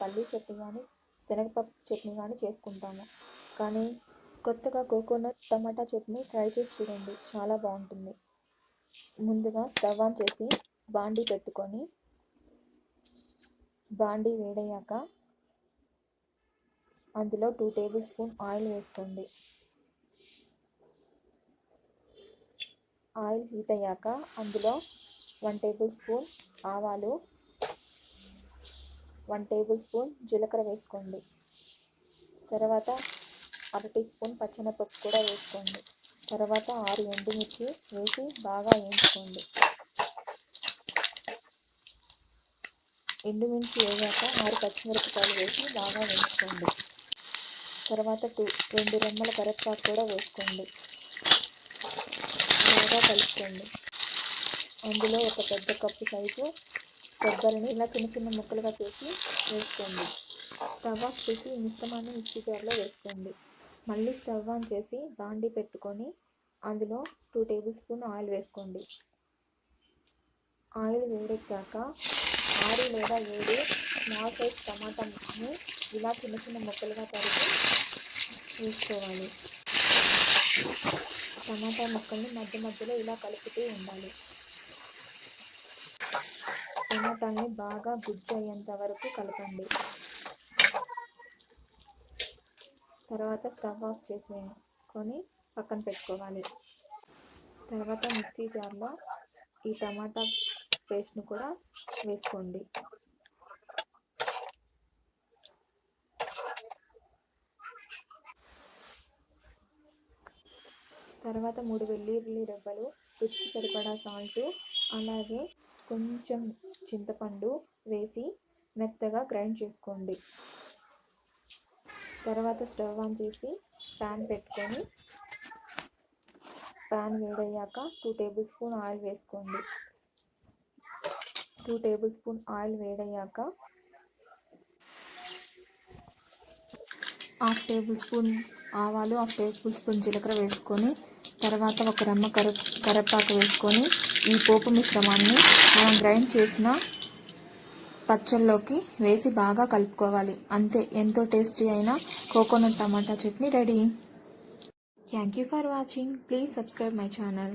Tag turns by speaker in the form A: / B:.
A: పల్లీ చట్నీ కానీ శనగపప్పు చట్నీ కానీ చేసుకుంటాము. కానీ కొత్తగా కోకోనట్ టమాటా చట్నీ ట్రై చేసి చూడండి చాలా బాగుంటుంది. ముందుగా స్టవ్ ఆన్ చేసి బాండీ పెట్టుకొని బాండీ వేడయ్యాక అందులో టూ టేబుల్ స్పూన్ ఆయిల్ వేసుకోండి. ఆయిల్ హీట్ అయ్యాక అందులో వన్ టేబుల్ స్పూన్ ఆవాలు వన్ టేబుల్ స్పూన్ జీలకర్ర వేసుకోండి. తర్వాత అర టీ స్పూన్ పచ్చెనపప్పు కూడా వేసుకోండి. తర్వాత ఆరు ఎండుమిర్చి వేసి బాగా వేయించుకోండి. ఎండుమిర్చి వేయాక ఆరు పచ్చిమిరపకాయలు వేసి బాగా వేయించుకోండి. తర్వాత టూ రెండు రెమ్మల కరివేపాకు కూడా వేసుకోండి. బాగా కలుపుకోండి. అందులో ఒక పెద్ద కప్పు సైజు కొబ్బరిని ఇలా చిన్న చిన్న ముక్కలుగా చేసి వేసుకోండి. స్టవ్ ఆఫ్ చేసి ఈ మిశ్రమాన్ని మిక్సీ జార్లో వేసుకోండి. మళ్ళీ స్టవ్ ఆన్ చేసి బాండి పెట్టుకొని అందులో టూ టేబుల్ స్పూన్ ఆయిల్ వేసుకోండి. ఆయిల్ వేడెక్కాక ఆరు లేదా ఏడు స్మాల్ సైజ్ టమాటాని ఇలా చిన్న చిన్న ముక్కలుగా తరిగి వేసుకోవాలి. టమాటా ముక్కల్ని మధ్య మధ్యలో ఇలా కలుపుతూ ఉండాలి. టమాటాని బాగా గుజ్జు అయ్యేంత వరకు కలపండి. తర్వాత స్టవ్ ఆఫ్ చేసేసుకొని పక్కన పెట్టుకోవాలి. తర్వాత మిక్సీ జార్లో ఈ టమాటా పేస్ట్ను కూడా వేసుకోండి. తర్వాత మూడు వెల్లుల్లి రెబ్బలు రుచికి సరిపడా సాల్ట్ అలాగే కొంచెం చింతపండు వేసి మెత్తగా గ్రైండ్ చేసుకోండి. తర్వాత స్టవ్ ఆన్ చేసి ప్యాన్ పెట్టుకొని ప్యాన్ వేడయ్యాక టూ టేబుల్ స్పూన్ ఆయిల్ వేసుకోండి. టూ టేబుల్ స్పూన్ ఆయిల్ వేడయ్యాక హాఫ్ టేబుల్ స్పూన్ ఆవాలు హాఫ్ టేబుల్ స్పూన్ జీలకర్ర వేసుకొని తర్వాత ఒక రెమ్మ కరి కరివేపాకు వేసుకొని ఈ పోపు మిశ్రమాన్ని మనం గ్రైండ్ చేసిన పచ్చళ్ళలోకి వేసి బాగా కలుపుకోవాలి. అంతే ఎంతో టేస్టీ అయిన coconut tomato chutney ready. Thank you for watching please subscribe my channel